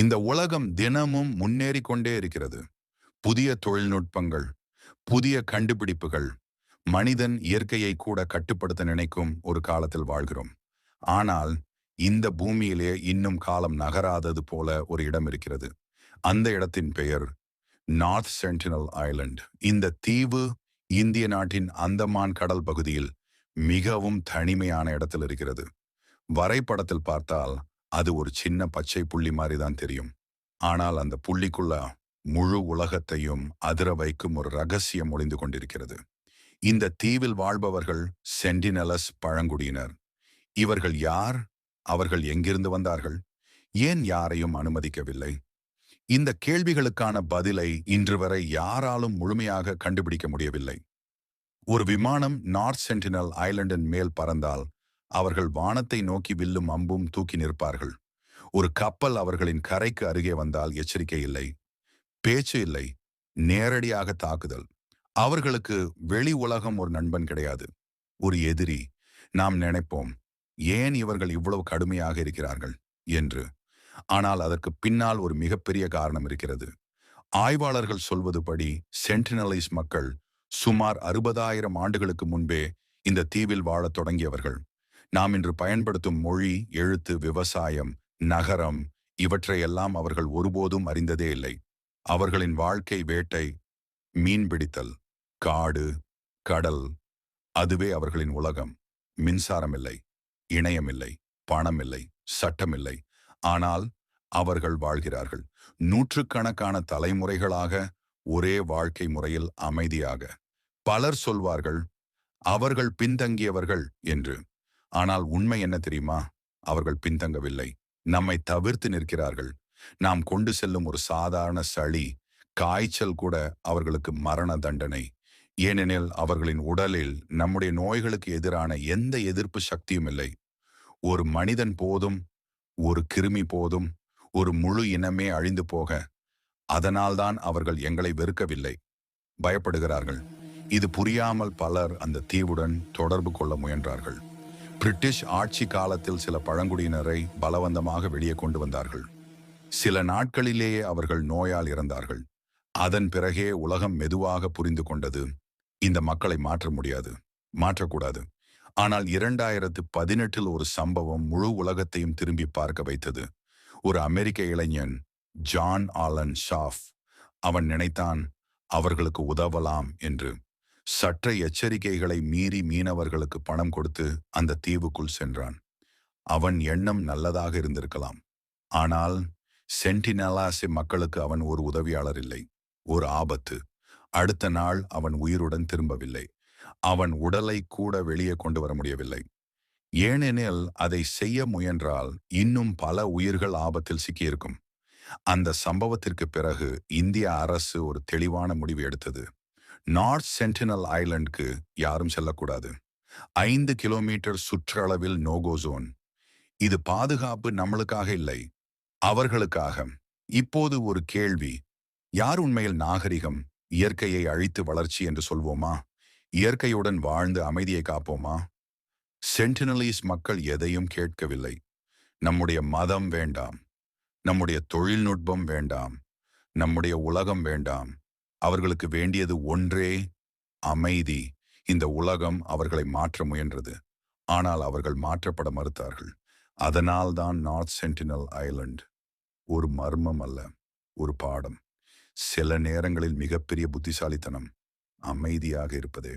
இந்த உலகம் தினமும் முன்னேறி கொண்டே இருக்கிறது. புதிய தொழில்நுட்பங்கள் புதிய கண்டுபிடிப்புகள் மனிதன் இயற்கையை கூட கட்டுப்படுத்த நினைக்கும் ஒரு காலத்தில் வாழ்கிறோம். ஆனால் இந்த பூமியிலே இன்னும் காலம் நகராதது போல ஒரு இடம் இருக்கிறது. அந்த இடத்தின் பெயர் நார்த் சென்டினல் ஐலண்ட். இந்த தீவு இந்திய நாட்டின் அந்தமான் கடல் பகுதியில் மிகவும் தனிமையான இடத்தில் இருக்கிறது. வரைபடத்தில் பார்த்தால் அது ஒரு சின்ன பச்சை புள்ளி மாதிரி தான் தெரியும். ஆனால் அந்த புள்ளிக்குள்ள முழு உலகத்தையும் அதிர வைக்கும் ஒரு ரகசியம் ஒளிந்து கொண்டிருக்கிறது. இந்த தீவில் வாழ்பவர்கள் சென்டினலஸ் பழங்குடியினர். இவர்கள் யார்? அவர்கள் எங்கிருந்து வந்தார்கள்? ஏன் யாரையும் அனுமதிக்கவில்லை? இந்த கேள்விகளுக்கான பதிலை இன்று வரை யாராலும் முழுமையாக கண்டுபிடிக்க முடியவில்லை. ஒரு விமானம் நார்த் சென்டினல் ஐலண்டின் மேல் பறந்தால் அவர்கள் வானத்தை நோக்கி வில்லும் அம்பும் தூக்கி நிற்பார்கள். ஒரு கப்பல் அவர்களின் கரைக்கு அருகே வந்தால் எச்சரிக்கை இல்லை. பேச்சு இல்லை. நேரடியாக தாக்குதல். அவர்களுக்கு வெளி உலகம் ஒரு நண்பன் கிடையாது. ஒரு எதிரி. நாம் நினைப்போம் ஏன் இவர்கள் இவ்வளவு கடுமையாக இருக்கிறார்கள்? என்று. ஆனால் அதற்கு பின்னால் ஒரு மிகப்பெரிய காரணம் இருக்கிறது. ஆய்வாளர்கள் சொல்வதுபடி சென்டினலைஸ் மக்கள் சுமார் அறுபதாயிரம் ஆண்டுகளுக்கு முன்பே இந்த தீவில் வாழத் தொடங்கியவர்கள். நாம் இன்று பயன்படுத்தும் மொழி எழுத்து விவசாயம் நகரம் இவற்றையெல்லாம் அவர்கள் ஒருபோதும் அறிந்ததே இல்லை. அவர்களின் வாழ்க்கை வேட்டை மீன்பிடித்தல் காடு கடல் அதுவே அவர்களின் உலகம். மின்சாரம் இல்லை இணையமில்லை பணமில்லை சட்டமில்லை ஆனால் அவர்கள் வாழ்கிறார்கள். நூற்றுக்கணக்கான தலைமுறைகளாக ஒரே வாழ்க்கை முறையில் அமைதியாக. பலர் சொல்வார்கள் அவர்கள் பின்தங்கியவர்கள் என்று. ஆனால் உண்மை என்ன தெரியுமா? அவர்கள் பின்தங்கவில்லை. நம்மை தவிர்த்து நிற்கிறார்கள். நாம் கொண்டு செல்லும் ஒரு சாதாரண சளி காய்ச்சல் கூட அவர்களுக்கு மரண தண்டனை. ஏனெனில் அவர்களின் உடலில் நம்முடைய நோய்களுக்கு எதிரான எந்த எதிர்ப்பு சக்தியும் இல்லை. ஒரு மனிதன் போதும் ஒரு கிருமி போதும் ஒரு முழு இனமே அழிந்து போக அதனால்தான் அவர்கள் எங்களை வெறுக்கவில்லை. பயப்படுகிறார்கள். இது புரியாமல் பலர் அந்த தீவுடன் தொடர்பு கொள்ள முயன்றார்கள். பிரிட்டிஷ் ஆட்சி காலத்தில் சில பழங்குடியினரை பலவந்தமாக வெளியே கொண்டு வந்தார்கள். சில நாட்களிலேயே அவர்கள் நோயால் இறந்தார்கள். அதன் பிறகே உலகம் மெதுவாக புரிந்து கொண்டது. இந்த மக்களை மாற்ற முடியாது. மாற்றக்கூடாது. ஆனால் இரண்டாயிரத்து பதினெட்டில் ஒரு சம்பவம் முழு உலகத்தையும் திரும்பி பார்க்க வைத்தது. ஒரு அமெரிக்க இளைஞன் ஜான் ஆலன் ஷாஃப். அவன் நினைத்தான் அவர்களுக்கு உதவலாம் என்று. சற்ற எச்சரிக்கைகளை மீறி மீனவர்களுக்கு பணம் கொடுத்து அந்த தீவுக்குள் சென்றான். அவன் எண்ணம் நல்லதாக இருந்திருக்கலாம். ஆனால் சென்டினலாசி மக்களுக்கு அவன் ஒரு உதவியாளர் இல்லை. ஒரு ஆபத்து. அடுத்த நாள் அவன் உயிருடன் திரும்பவில்லை. அவன் உடலை கூட வெளியே கொண்டு வர முடியவில்லை. ஏனெனில் அதை செய்ய முயன்றால் இன்னும் பல உயிர்கள் ஆபத்தில் சிக்கியிருக்கும். அந்த சம்பவத்திற்கு பிறகு இந்திய அரசு ஒரு தெளிவான முடிவு எடுத்தது. நார்த் சென்டினல் ஐலண்டுக்கு யாரும் செல்லக்கூடாது. ஐந்து கிலோமீட்டர் சுற்றளவில் நோகோ ஜோன் இது பாதுகாப்பு நம்மளுக்காக இல்லை அவர்களுக்காக. இப்போது ஒரு கேள்வி யார் உண்மையில் நாகரிகம் இயற்கையை அழித்து வளர்ச்சி என்று சொல்வோமா? இயற்கையுடன் வாழ்ந்து அமைதியை காப்போமா? சென்டினலிஸ் மக்கள் எதையும் கேட்கவில்லை. நம்முடைய மதம் வேண்டாம். நம்முடைய தொழில்நுட்பம் வேண்டாம். நம்முடைய உலகம் வேண்டாம். அவர்களுக்கு வேண்டியது ஒன்றே அமைதி. இந்த உலகம் அவர்களை மாற்ற முயன்றது. ஆனால் அவர்கள் மாற்றப்பட மறுத்தார்கள். அதனால்தான் நார்த் சென்டினல் ஐலண்ட் ஒரு மர்மம் அல்ல ஒரு பாடம். சில நேரங்களில் மிகப்பெரிய புத்திசாலித்தனம் அமைதியாக இருப்பதே